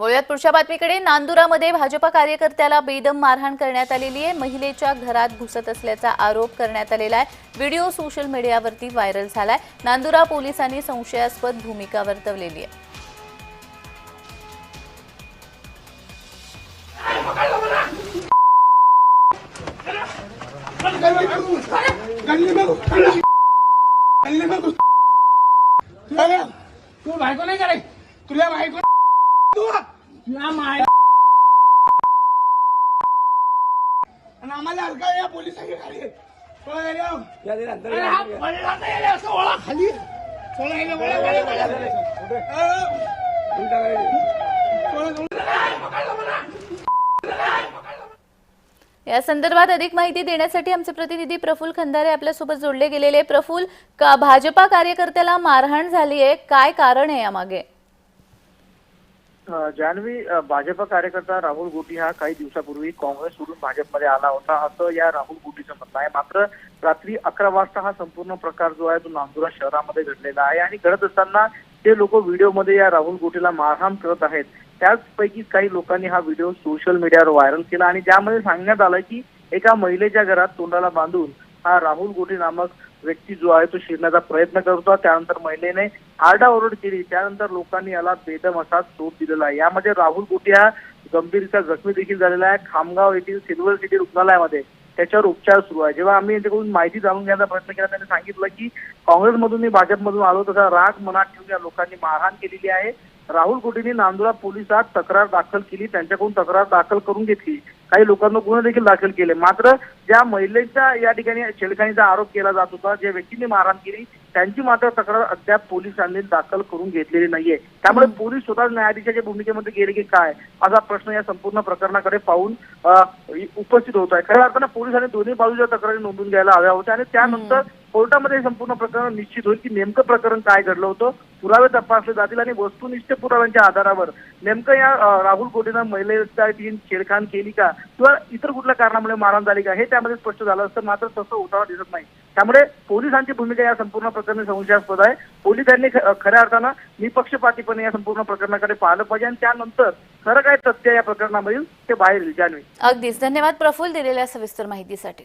वळूयात पुढच्या बातमीकडे. नांदुरामध्ये भाजपा कार्यकर्त्याला बेदम मारहाण करण्यात आलेली आहे. महिलेच्या घरात घुसत असल्याचा आरोप करण्यात आलेला आहे. व्हिडिओ सोशल मीडियावरती व्हायरल झालाय. नांदुरा पोलिसांनी संशयास्पद भूमिका वर्तवलेली आहे. तुला तू बायको नाही तुला बायको तुला माय आणि आम्हाला हलका या पोलिसांनी खाली. पळा गेले हो. अरे हा पडला तर गेले असं ओळा खाली. पळा गेले ओळा ओळा ओळा या संदर्भात अधिक माहिती देण्यासाठी आमचे प्रतिनिधी प्रफुल खंदारे आपल्यासोबत जोडले गेलेले. प्रफुल का भाजपा कार्यकर्त्याला मारहाण झाली आहे काय कारण आहे यामागे? जान्हवी भाजप कार्यकर्ता राहुल गोटी हा काही दिवसापूर्वी काँग्रेस सोडून भाजपमध्ये आला होता. असं या राहुल गोटीचं म्हणणं आहे. मात्र रात्री अकरा वाजता हा संपूर्ण प्रकार जो आहे तो नांदुरा शहरामध्ये घडलेला आहे. आणि घडत असताना ते लोक व्हिडिओमध्ये या राहुल गोटीला मारहाण करत आहेत. त्याचपैकी काही लोकांनी हा व्हिडिओ सोशल मीडियावर व्हायरल केला. आणि ज्यामध्ये सांगण्यात आलं की एका महिलेच्या घरात तोंडाला बांधून हा राहुल गोटे नामक व्यक्ती जो आहे तो शिरण्याचा प्रयत्न करत होता. त्यानंतर महिलेने आरडाओरड केली. त्यानंतर लोकांनी याला बेदम असा चोप दिलेला आहे. यामध्ये राहुल गोटी हा गंभीरचा जखमी देखील झालेला आहे. खामगाव येथील सिल्वर सिटी रुग्णालयामध्ये त्याच्यावर उपचार सुरू आहे. जेव्हा आम्ही यांच्याकडून माहिती जाणून घेण्याचा प्रयत्न केला त्यांनी सांगितलं की काँग्रेसमधून मी भाजपमधून आलो तसा राग मनात ठेवून या लोकांनी मारहाण केलेली आहे. राहुल कोटींनी नांदुरा पोलिसात तक्रार दाखल केली त्यांच्याकडून तक्रार दाखल करून घेतली. काही लोकांना गुन्हे देखील दाखल केले. मात्र ज्या महिलेचा या ठिकाणी छेडखानीचा आरोप केला जात होता ज्या व्यक्तींनी मारहाण केली त्यांची मात्र तक्रार अद्याप पोलिसांनी दाखल करून घेतलेली नाहीये. त्यामुळे पोलीस स्वतः न्यायाधीशाच्या भूमिकेमध्ये गेले की काय? असा प्रश्न या संपूर्ण प्रकरणाकडे पाहून उपस्थित होत आहे. खऱ्या अर्थानं पोलिसांनी दोन्ही बाजूच्या तक्रारी नोंदवून घ्यायला हव्या होत्या आणि त्यानंतर कोर्टामध्ये हे संपूर्ण प्रकरण निश्चित होईल की नेमकं प्रकरण काय घडलं होतं पुरावे तपासले जातील आणि वस्तुनिष्ठ पुराव्यांच्या आधारावर नेमकं या राहुल गोटेनं महिलेचा तीन छेडखान केली का? किंवा इतर कुठल्या कारणामुळे मारहाण झाली का? हे त्यामध्ये स्पष्ट झालं असतं. मात्र तसं उठावा दिसत नाही. त्यामुळे पोलिसांची भूमिका या संपूर्ण प्रकरणी संशयास्पद आहे. पोलिसांनी खऱ्या अर्थानं निपक्षपातीपणे या संपूर्ण प्रकरणाकडे पाहिलं पाहिजे आणि त्यानंतर खरं काय तथ्य या प्रकरणामधील ते बाहेर येईल जान्हवी अगदीच. धन्यवाद प्रफुल दिलेल्या सविस्तर माहितीसाठी.